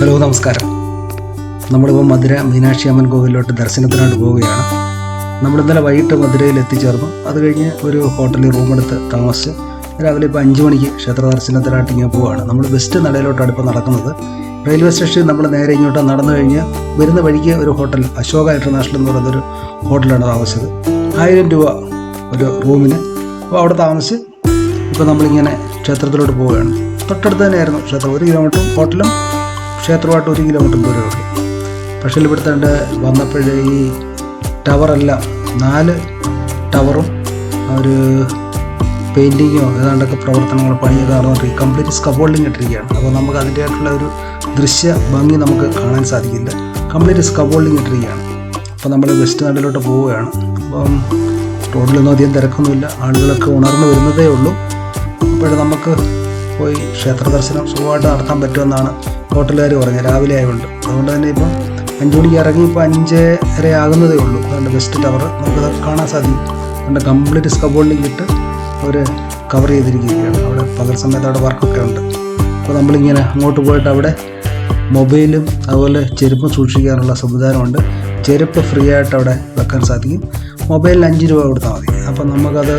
Hello നമസ്കാരം. നമ്മളിപ്പോൾ മധുര മീനാക്ഷി അമ്മൻ കോവിലോട്ട് ദർശനത്തിനായിട്ട് പോവുകയാണ്. നമ്മൾ ഇന്നലെ വൈകിട്ട് മധുരയിൽ എത്തിച്ചേർന്നു. അത് കഴിഞ്ഞ് ഒരു ഹോട്ടലിൽ റൂമെടുത്ത് താമസിച്ച്. രാവിലെ ഇപ്പോൾ അഞ്ച് മണിക്ക് ക്ഷേത്ര ദർശനത്തിനായിട്ട് ഇങ്ങനെ പോവുകയാണ് നമ്മൾ വെസ്റ്റ് നടയിലോട്ടാണ് ഇപ്പോൾ നടക്കുന്നത്. റെയിൽവേ സ്റ്റേഷനിൽ നമ്മൾ നേരെ ഇങ്ങോട്ട് നടന്നു കഴിഞ്ഞ് വരുന്ന വഴിക്ക് ഒരു ഹോട്ടൽ അശോക ഇന്റർനാഷണൽ എന്ന് പറയുന്നൊരു ഹോട്ടലാണ് താമസിച്ചത്. ആയിരം രൂപ ഒരു റൂമിന്. അപ്പോൾ അവിടെ താമസിച്ച് ഇപ്പോൾ നമ്മളിങ്ങനെ ക്ഷേത്രത്തിലോട്ട് പോവുകയാണ്. തൊട്ടടുത്ത് തന്നെയായിരുന്നു ക്ഷേത്രം. ഒരു കിലോമീറ്റർ ഹോട്ടലും ക്ഷേത്രമായിട്ട് ഒരു കിലോമീറ്റർ ദൂരമേ ഉള്ളൂ പക്ഷേ ഇവിടുത്തെ ഉണ്ട് വന്നപ്പോഴേ ഈ ടവറെല്ലാം നാല് ടവറും ഒരു പെയിന്റിങ്ങോ ഏതാണ്ടൊക്കെ പ്രവർത്തനങ്ങൾ പണിയൊക്കെ നടന്നുകൊണ്ടിരിക്കും കംപ്ലീറ്റ് സ്കബോൾഡിങ് ഇട്ടിരിക്കുകയാണ്. അപ്പോൾ നമുക്ക് അതിന്റെതായിട്ടുള്ള ഒരു ദൃശ്യ ഭംഗി നമുക്ക് കാണാൻ സാധിക്കില്ല. കംപ്ലീറ്റ് സ്കബോൾഡിങ് ഇട്ടിരിക്കുകയാണ്. അപ്പോൾ നമ്മൾ വെസ്റ്റ് നാട്ടിലോട്ട് പോവുകയാണ്. അപ്പം റോഡിലൊന്നും അധികം തിരക്കൊന്നുമില്ല. ആളുകളൊക്കെ ഉണർന്നു വരുന്നതേ ഉള്ളൂ. അപ്പോൾ നമുക്ക് പോയി ക്ഷേത്ര ദർശനം സുഖമായിട്ട് നടത്താൻ പറ്റുമെന്നാണ് ഹോട്ടലുകാർ പറഞ്ഞത്. രാവിലെ ആയതുകൊണ്ട്. അതുകൊണ്ട് തന്നെ ഇപ്പം അഞ്ച് മണിക്ക് ഇറങ്ങി ഇപ്പോൾ അഞ്ചര ആകുന്നതേ ഉള്ളൂ. അതുകൊണ്ട് വെസ്റ്റ് ടവർ നമുക്ക് കാണാൻ സാധിക്കും. അതുകൊണ്ട് കംപ്ലീറ്റ് സ്കബോൾഡിങ് ഇട്ട് അവർ കവർ ചെയ്തിരിക്കുകയാണ്. അവിടെ പകൽ സമയത്ത് അവിടെ വർക്കൊക്കെ ഉണ്ട്. അപ്പോൾ നമ്മളിങ്ങനെ അങ്ങോട്ട് പോയിട്ട് അവിടെ മൊബൈലും അതുപോലെ ചെരുപ്പും സൂക്ഷിക്കാനുള്ള സംവിധാനമുണ്ട്. ചെരുപ്പ് ഫ്രീ ആയിട്ട് അവിടെ വെക്കാൻ സാധിക്കും. മൊബൈലിന് അഞ്ച് രൂപ കൊടുത്താൽ മതി. അപ്പോൾ നമുക്കത്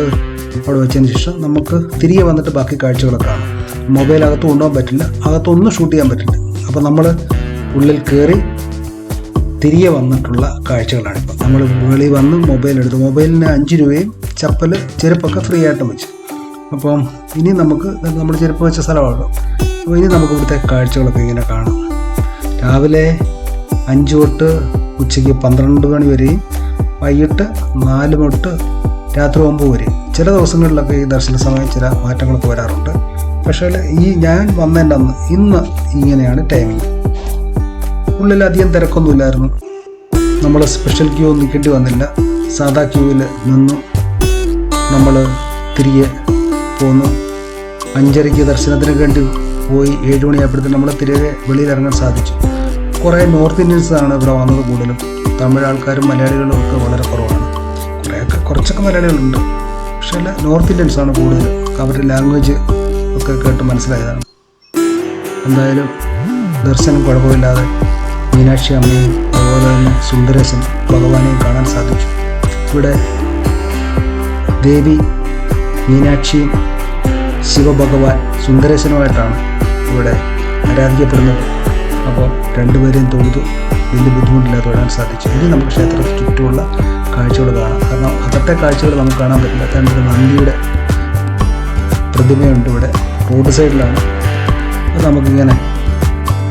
അവിടെ വെച്ചതിന് ശേഷം നമുക്ക് തിരികെ വന്നിട്ട് ബാക്കി കാഴ്ചകളൊക്കെ കാണാം. മൊബൈൽ അകത്ത് കൊണ്ടുപോകാൻ പറ്റില്ല. അകത്തൊന്നും ഷൂട്ട് ചെയ്യാൻ പറ്റില്ല. അപ്പോൾ നമ്മൾ ഉള്ളിൽ കയറി തിരികെ വന്നിട്ടുള്ള കാഴ്ചകളാണ് ഇപ്പോൾ നമ്മൾ വെളി വന്ന് മൊബൈൽ എടുത്തു മൊബൈലിന് അഞ്ച് രൂപയും ചപ്പൽ ചെരുപ്പൊക്കെ ഫ്രീ ആയിട്ട് വെച്ചു. അപ്പം ഇനി നമുക്ക് നമ്മൾ ചെരുപ്പ് വെച്ച സ്ഥലമാണല്ലോ. അപ്പോൾ ഇനി നമുക്ക് ഇവിടുത്തെ കാഴ്ചകളൊക്കെ ഇങ്ങനെ കാണാം. രാവിലെ അഞ്ച് തൊട്ട് ഉച്ചയ്ക്ക് പന്ത്രണ്ട് മണി വരെയും വൈകിട്ട് നാല് തൊട്ട് രാത്രി ഒമ്പത് വരെയും. ചില ദിവസങ്ങളിലൊക്കെ ഈ ദർശന സമയം ചില മാറ്റങ്ങളൊക്കെ വരാറുണ്ട്. പക്ഷേ ഈ ഞാൻ വന്നതിന്റെ അന്ന് ഇന്ന് ഇങ്ങനെയാണ് ടൈമിങ് ഉള്ളിൽ അധികം തിരക്കൊന്നുമില്ലായിരുന്നു. നമ്മൾ സ്പെഷ്യൽ ക്യൂ നിൽക്കേണ്ടി വന്നില്ല. സാധാ ക്യൂവിൽ നിന്നു. നമ്മൾ തിരികെ പോന്നു. അഞ്ചരയ്ക്ക് ദർശനത്തിന് വേണ്ടി പോയി ഏഴ് മണിയായപ്പോഴത്തേക്കും നമ്മൾ തിരികെ വെളിയിൽ ഇറങ്ങാൻ സാധിച്ചു. കുറേ നോർത്ത് ഇന്ത്യൻസാണ് ഇവിടെ വന്നത് കൂടുതലും. തമിഴ് ആൾക്കാരും മലയാളികളും ഒക്കെ വളരെ കുറവാണ്. കുറേയൊക്കെ കുറച്ചൊക്കെ മലയാളികളുണ്ട്. പക്ഷേ നോർത്ത് ഇന്ത്യൻസാണ് കൂടുതൽ അവരുടെ ലാംഗ്വേജ് ഒക്കെ കേട്ട് മനസ്സിലായതാണ്. എന്തായാലും ദർശനം കുഴപ്പമില്ലാതെ മീനാക്ഷി അമ്മയും അതുപോലെ തന്നെ സുന്ദരേശൻ ഭഗവാനെയും കാണാൻ സാധിച്ചു. ഇവിടെ ദേവി മീനാക്ഷിയും ശിവഭഗവാൻ സുന്ദരേശനുമായിട്ടാണ് ഇവിടെ ആരാധിക്കപ്പെടുന്നത് അപ്പോൾ രണ്ടുപേരെയും തൊഴുതു വലിയ ബുദ്ധിമുട്ടില്ലാതെ തൊഴാൻ സാധിച്ചു. ഇനി നമുക്ക് ക്ഷേത്രത്തിന് ചുറ്റുമുള്ള കാഴ്ചകൾ കാണാം. കാരണം അകത്തെ കാഴ്ചകൾ നമുക്ക് കാണാൻ പറ്റില്ല. കാരണം നന്ദിയുടെ പ്രതിമയുണ്ട് ഇവിടെ. റോഡ് സൈഡിലാണ്. അത് നമുക്കിങ്ങനെ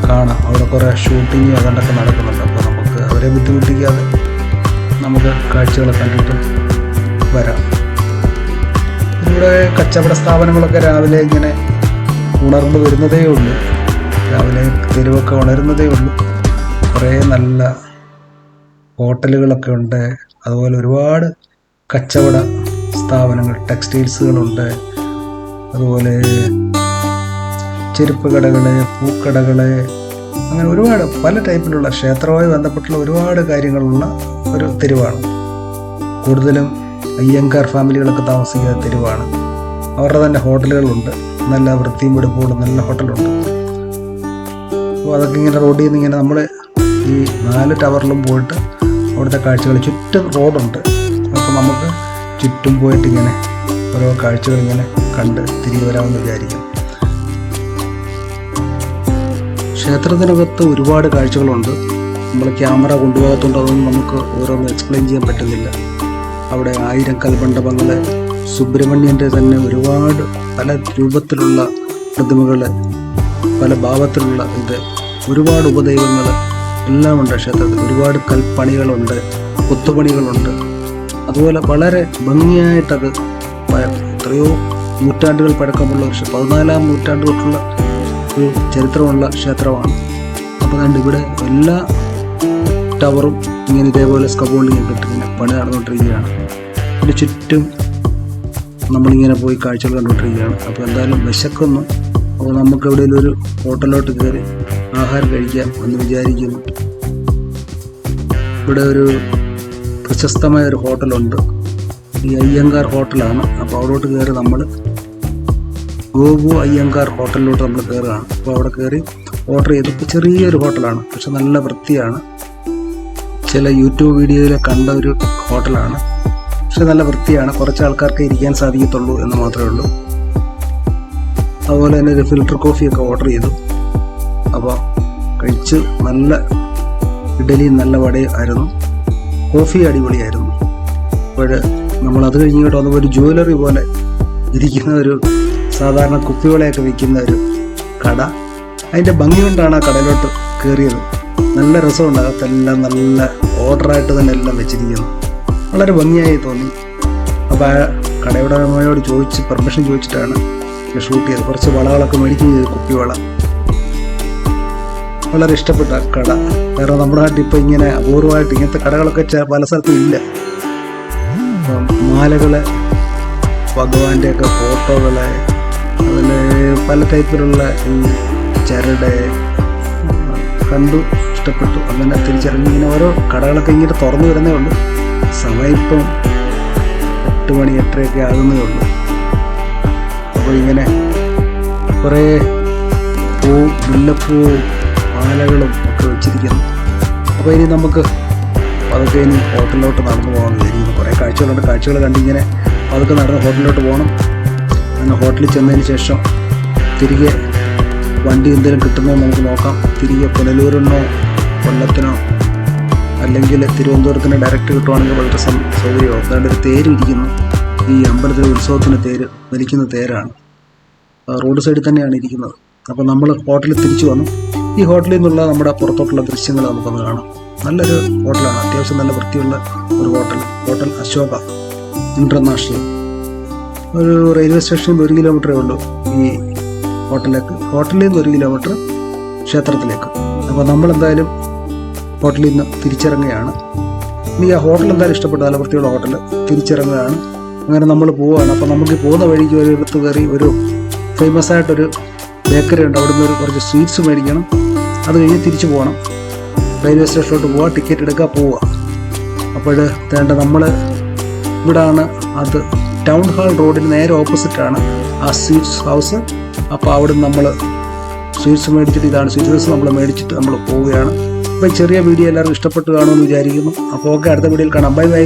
കാണാം. അവിടെ കുറേ ഷൂട്ടിങ് അതുകൊണ്ടൊക്കെ നടക്കുന്നുണ്ട്. അപ്പോൾ നമുക്ക് അവരെ ബുദ്ധിമുട്ടിക്കാതെ നമുക്ക് കാഴ്ചകളെ കണ്ടിട്ട് വരാം. ഇവിടെ കച്ചവട സ്ഥാപനങ്ങളൊക്കെ രാവിലെ ഇങ്ങനെ ഉണർന്നു വരുന്നതേ ഉള്ളൂ. രാവിലെ തെരുവൊക്കെ ഉണരുന്നതേ ഉള്ളൂ. കുറേ നല്ല ഹോട്ടലുകളൊക്കെ ഉണ്ട്. അതുപോലെ ഒരുപാട് കച്ചവട സ്ഥാപനങ്ങൾ ടെക്സ്റ്റൈൽസുകളുണ്ട്. അതുപോലെ ചെരുപ്പ് കടകൾ പൂക്കടകൾ അങ്ങനെ ഒരുപാട് പല ടൈപ്പിലുള്ള ക്ഷേത്രവുമായി ബന്ധപ്പെട്ടുള്ള ഒരുപാട് കാര്യങ്ങളുള്ള ഒരു തെരുവാണ്. കൂടുതലും അയ്യങ്കാർ ഫാമിലികളൊക്കെ താമസിക്കുന്ന തെരുവാണ്. അവരുടെ തന്നെ ഹോട്ടലുകളുണ്ട്. നല്ല വൃത്തിയും വെടുപ്പുള്ള നല്ല ഹോട്ടലുണ്ട്. അപ്പോൾ അതൊക്കെ ഇങ്ങനെ റോഡിൽ നിന്ന് ഇങ്ങനെ നമ്മൾ ഈ നാല് ടവറിലും പോയിട്ട് അവിടുത്തെ കാഴ്ചകൾ ചുറ്റും റോഡുണ്ട്. അപ്പോൾ നമുക്ക് ചുറ്റും പോയിട്ട് ഇങ്ങനെ ഓരോ കാഴ്ചകൾ ഇങ്ങനെ കണ്ട് തിരികെ വരാമെന്ന് വിചാരിക്കും. ക്ഷേത്രത്തിനകത്ത് ഒരുപാട് കാഴ്ചകളുണ്ട്. നമ്മൾ ക്യാമറ കൊണ്ടുപോകാത്തതുകൊണ്ട് അതൊന്നും നമുക്ക് ഓരോന്ന് എക്സ്പ്ലെയിൻ ചെയ്യാൻ പറ്റുന്നില്ല. അവിടെ ആയിരം കൽമണ്ഡപങ്ങൾ സുബ്രഹ്മണ്യന്റെ തന്നെ ഒരുപാട് പല രൂപത്തിലുള്ള പ്രതിമകൾ പല ഭാവത്തിലുള്ള ഇത് ഒരുപാട് ഉപദൈവങ്ങൾ എല്ലാം ഉണ്ട് ക്ഷേത്രത്തിൽ. ഒരുപാട് കൽപ്പണികളുണ്ട് കൊത്തുപണികളുണ്ട്. അതുപോലെ വളരെ ഭംഗിയായിട്ടത് എത്രയോ നൂറ്റാണ്ടുകൾ പഴക്കമുള്ള ഒരു പതിനാലാം നൂറ്റാണ്ട് തൊട്ടുള്ള ഒരു ചരിത്രമുള്ള ക്ഷേത്രമാണ്. അപ്പോൾ കണ്ട് ഇവിടെ എല്ലാ ടവറും ഇങ്ങനെ ഇതേപോലെ സ്കബോളിങ് ഇട്ടിട്ട് ഇങ്ങനെ പണി നടന്നുകൊണ്ടിരിക്കുകയാണ്. ഇതിന് ചുറ്റും നമ്മളിങ്ങനെ പോയി കാഴ്ചകൾ കണ്ടുകൊണ്ടിരിക്കുകയാണ്. അപ്പോൾ എന്തായാലും വിശക്കുന്നു. അപ്പോൾ നമുക്ക് എവിടെയെങ്കിലും ഒരു ഹോട്ടലിലോട്ട് കയറി ആഹാരം കഴിക്കാം എന്ന് വിചാരിക്കുന്നു. ഇവിടെ ഒരു പ്രശസ്തമായ ഒരു ഹോട്ടലുണ്ട്. ഈ അയ്യങ്കാർ ഹോട്ടലാണ്. അപ്പോൾ അവിടോട്ട് കയറി നമ്മൾ ഗോപു അയ്യങ്കാർ ഹോട്ടലിലോട്ട് നമ്മൾ കയറുകയാണ് അപ്പോൾ അവിടെ കയറി ഓർഡർ ചെയ്തപ്പോൾ ചെറിയൊരു ഹോട്ടലാണ് പക്ഷെ നല്ല വൃത്തിയാണ്. ചില യൂട്യൂബ് വീഡിയോയിൽ കണ്ട ഒരു ഹോട്ടലാണ്. പക്ഷെ നല്ല വൃത്തിയാണ്. കുറച്ച് ആൾക്കാർക്ക് ഇരിക്കാൻ സാധിക്കത്തുള്ളൂ എന്ന് മാത്രമേ ഉള്ളൂ. അതുപോലെ തന്നെ ഒരു ഫിൽറ്റർ കോഫിയൊക്കെ ഓർഡർ ചെയ്തു. അപ്പോൾ കഴിച്ച് നല്ല ഇഡലി നല്ല വടയും ആയിരുന്നു കോഫി അടിപൊളിയായിരുന്നു. അപ്പോൾ നമ്മൾ അത് കഴിഞ്ഞ് അതുപോലെ വന്നപ്പോൾ ഒരു ജ്വല്ലറി പോലെ ഇരിക്കുന്ന ഒരു സാധാരണ കുപ്പികളെയൊക്കെ വിൽക്കുന്ന ഒരു കട. അതിന്റെ ഭംഗി കൊണ്ടാണ് ആ കടയിലോട്ട് കയറിയത് നല്ല രസമുണ്ട്. അകത്തെല്ലാം നല്ല ഓർഡറായിട്ട് തന്നെ എല്ലാം വെച്ചിരിക്കുന്നു. വളരെ ഭംഗിയായി തോന്നി. അപ്പോൾ ആ കടയുടെ അമ്മയോട് ചോദിച്ച് പെർമിഷൻ ചോദിച്ചിട്ടാണ് ഷൂട്ട് ചെയ്തത്. കുറച്ച് വളകളൊക്കെ മേടിക്കുകയും ചെയ്തു കുപ്പിവള. വളരെ ഇഷ്ടപ്പെട്ട കട. കാരണം നമ്മുടെ നാട്ടിൽ ഇപ്പോൾ ഇങ്ങനെ അപൂർവമായിട്ട് ഇങ്ങനത്തെ കടകളൊക്കെ പല സ്ഥലത്തും ഇല്ല. മാലകൾ ഭഗവാന്റെയൊക്കെ ഫോട്ടോകൾ അതുപോലെ പല ടൈപ്പിലുള്ള ഈ ചരട് കണ്ടു ഇഷ്ടപ്പെട്ടു. അങ്ങനെ തിരിച്ചറിഞ്ഞ് ഇങ്ങനെ ഓരോ കടകളൊക്കെ ഇങ്ങനെ തുറന്നു വരുന്നേ ഉള്ളൂ. സമയം ഇപ്പം എട്ട് മണി എട്ടരയൊക്കെ ആകുന്നേ ഉള്ളൂ. അപ്പോൾ ഇങ്ങനെ കുറേ പൂ മുല്ലപ്പൂവും മാലകളും ഒക്കെ വെച്ചിരിക്കുന്നു. അപ്പോൾ ഇനി നമുക്ക് അതൊക്കെ ഇനി ഹോട്ടലിലോട്ട് നടന്നു പോകാമെന്ന് വിചാരിക്കുന്നു. കുറേ കാഴ്ചകളുണ്ട്. കാഴ്ചകൾ കണ്ടിങ്ങനെ അതൊക്കെ നടന്ന് ഹോട്ടലിലോട്ട് പോകണം. അങ്ങനെ ഹോട്ടലിൽ ചെന്നതിന് ശേഷം തിരികെ വണ്ടി എന്തെങ്കിലും കിട്ടുന്നോ നമുക്ക് നോക്കാം. തിരികെ പുനലൂരിനോ കൊല്ലത്തിനോ അല്ലെങ്കിൽ തിരുവനന്തപുരത്തിന് ഡയറക്റ്റ് കിട്ടുവാണെങ്കിൽ വളരെ സൗകര്യമാവും. അതുകൊണ്ട് ഒരു തേര് ഇരിക്കുന്നു. ഈ അമ്പലത്തിലെ ഉത്സവത്തിന് തേര് വലിക്കുന്ന തേരാണ്. റോഡ് സൈഡിൽ തന്നെയാണ് ഇരിക്കുന്നത്. അപ്പോൾ നമ്മൾ ഹോട്ടലിൽ തിരിച്ചു വന്നു. ഈ ഹോട്ടലിൽ നിന്നുള്ള നമ്മുടെ പുറത്തോട്ടുള്ള ദൃശ്യങ്ങൾ നമുക്കൊന്ന് കാണാം. നല്ലൊരു ഹോട്ടലാണ്. അത്യാവശ്യം നല്ല വൃത്തിയുള്ള ഒരു ഹോട്ടൽ. ഹോട്ടൽ അശോക. ഇന്റർനാഷണൽ ഒരു റെയിൽവേ സ്റ്റേഷനിൽ നിന്ന് ഒരു കിലോമീറ്ററേ ഉള്ളൂ ഈ ഹോട്ടലിലേക്ക്. ഹോട്ടലിൽ നിന്ന് ഒരു കിലോമീറ്റർ ക്ഷേത്രത്തിലേക്ക്. അപ്പോൾ നമ്മൾ എന്തായാലും ഹോട്ടലിൽ നിന്ന് തിരിച്ചിറങ്ങുകയാണ്. ഇനി ആ ഹോട്ടൽ എന്തായാലും ഇഷ്ടപ്പെട്ടു നല്ല വൃത്തിയുള്ള ഹോട്ടൽ തിരിച്ചിറങ്ങുകയാണ്. അങ്ങനെ നമ്മൾ പോവുകയാണ്. അപ്പോൾ നമുക്ക് പോകുന്ന വഴിക്ക് ഒരു ഇടത്ത് കയറി ഒരു ഫേമസ് ആയിട്ടൊരു ബേക്കറി ഉണ്ട്. അവിടുന്ന് ഒരു കുറച്ച് സ്വീറ്റ്സ് മേടിക്കണം. അത് കഴിഞ്ഞ് തിരിച്ചു പോകണം. റെയിൽവേ സ്റ്റേഷനിലോട്ട് പോവുക ടിക്കറ്റ് എടുക്കുക പോവുക. അപ്പോൾ തേണ്ട നമ്മൾ ഇവിടാണ് അത് ടൗൺ ഹാൾ റോഡിന് നേരെ ഓപ്പോസിറ്റാണ് ആ സ്വീറ്റ്സ് ഹൗസ്. അപ്പോൾ അവിടെ നമ്മൾ സ്വീറ്റ്സ് മേടിച്ചിട്ട് ഇതാണ് സ്വീറ്റ്സ് നമ്മൾ മേടിച്ചിട്ട് നമ്മൾ പോവുകയാണ്. അപ്പോൾ ചെറിയ വീഡിയോ എല്ലാവർക്കും ഇഷ്ടപ്പെട്ട് കാണുമെന്ന് വിചാരിക്കുന്നു. അപ്പോൾ ഓക്കെ അടുത്ത വീഡിയോയിൽ കാണാം. Bye bye.